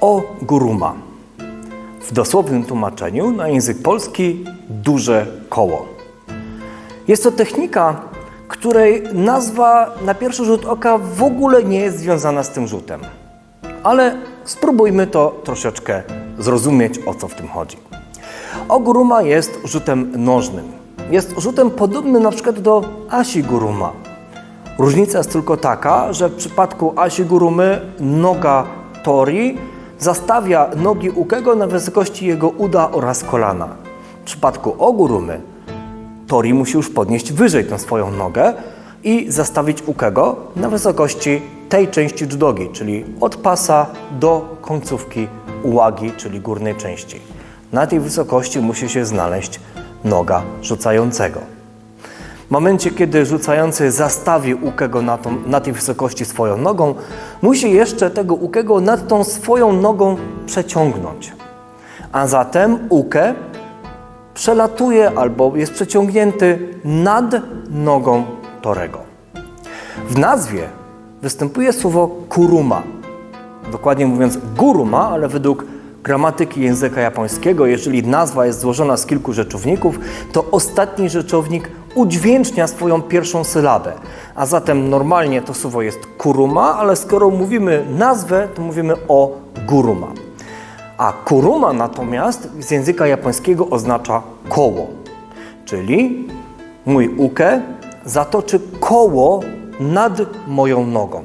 O guruma. W dosłownym tłumaczeniu na język polski duże koło. Jest to technika, której nazwa na pierwszy rzut oka w ogóle nie jest związana z tym rzutem. Ale spróbujmy to troszeczkę zrozumieć, o co w tym chodzi. Oguruma jest rzutem nożnym. Jest rzutem podobnym na przykład do asiguruma. Różnica jest tylko taka, że w przypadku asigurumy noga tori zastawia nogi ukego na wysokości jego uda oraz kolana. W przypadku ogurumy tori musi już podnieść wyżej tę swoją nogę i zastawić ukego na wysokości tej części judogi, czyli od pasa do końcówki ułagi, czyli górnej części. Na tej wysokości musi się znaleźć noga rzucającego. W momencie, kiedy rzucający zastawi ukego na, tą, na tej wysokości swoją nogą, musi jeszcze tego ukego nad tą swoją nogą przeciągnąć. A zatem uke przelatuje albo jest przeciągnięty nad nogą torego. W nazwie występuje słowo kuruma. Dokładnie mówiąc guruma, ale według gramatyki języka japońskiego, jeżeli nazwa jest złożona z kilku rzeczowników, to ostatni rzeczownik udźwięcznia swoją pierwszą sylabę. A zatem normalnie to słowo jest kuruma, ale skoro mówimy nazwę, to mówimy o guruma. A kuruma natomiast z języka japońskiego oznacza koło. Czyli mój uke zatoczy koło nad moją nogą.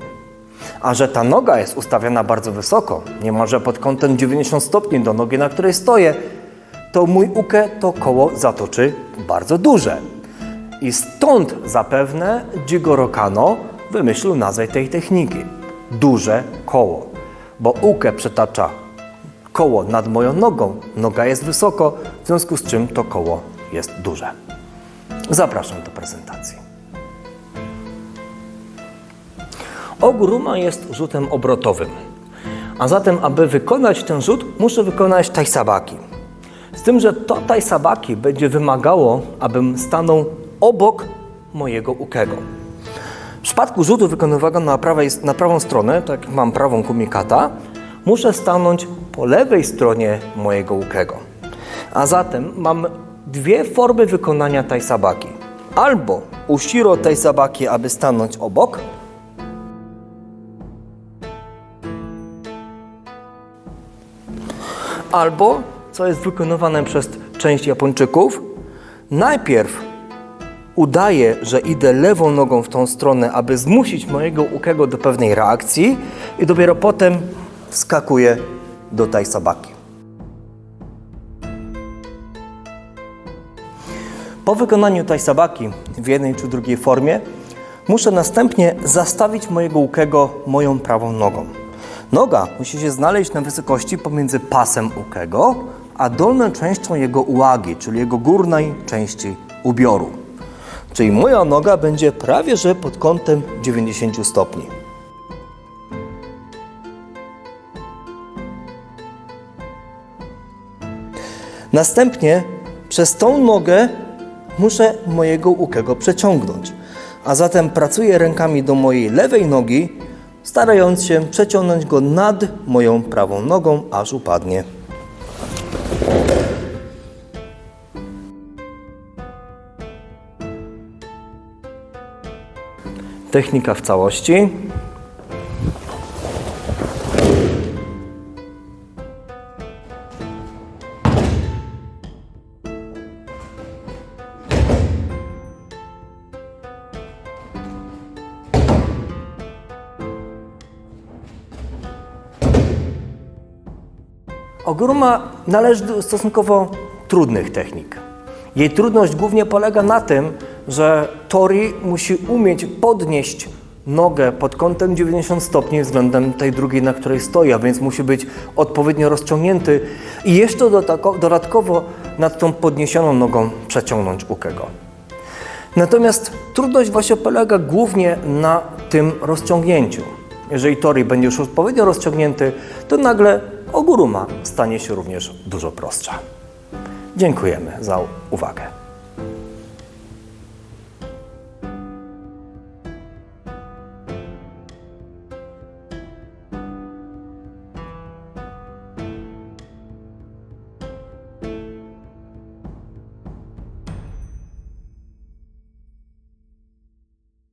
A że ta noga jest ustawiona bardzo wysoko, niemalże pod kątem 90 stopni do nogi, na której stoję, to mój uke to koło zatoczy bardzo duże. I stąd zapewne Jigoro Kano wymyślił nazwę tej techniki. Duże koło. Bo uke przetacza koło nad moją nogą, noga jest wysoko, w związku z czym to koło jest duże. Zapraszam do prezentacji. Oguruma jest rzutem obrotowym. A zatem, aby wykonać ten rzut, muszę wykonać taisabaki. Z tym, że to taisabaki będzie wymagało, abym stanął obok mojego ukego. W przypadku rzutu wykonywanego na, prawej, na prawą stronę, tak jak mam prawą kumikata, muszę stanąć po lewej stronie mojego ukego. A zatem mam dwie formy wykonania taisabaki. Albo ushiro taisabaki, aby stanąć obok, albo, co jest wykonywane przez część Japończyków, najpierw udaję, że idę lewą nogą w tą stronę, aby zmusić mojego ukego do pewnej reakcji i dopiero potem wskakuję do taisabaki. Po wykonaniu taisabaki w jednej czy drugiej formie muszę następnie zastawić mojego ukego moją prawą nogą. Noga musi się znaleźć na wysokości pomiędzy pasem ukego a dolną częścią jego ułagi, czyli jego górnej części ubioru. Czyli moja noga będzie prawie że pod kątem 90 stopni. Następnie przez tą nogę muszę mojego ukego przeciągnąć. A zatem pracuję rękami do mojej lewej nogi, starając się przeciągnąć go nad moją prawą nogą, aż upadnie. Technika w całości. Oguruma należy do stosunkowo trudnych technik. Jej trudność głównie polega na tym, że Tori musi umieć podnieść nogę pod kątem 90 stopni względem tej drugiej, na której stoi, a więc musi być odpowiednio rozciągnięty i jeszcze dodatkowo nad tą podniesioną nogą przeciągnąć ukego. Natomiast trudność właśnie polega głównie na tym rozciągnięciu. Jeżeli tori będzie już odpowiednio rozciągnięty, to nagle oguruma stanie się również dużo prostsza. Dziękujemy za uwagę.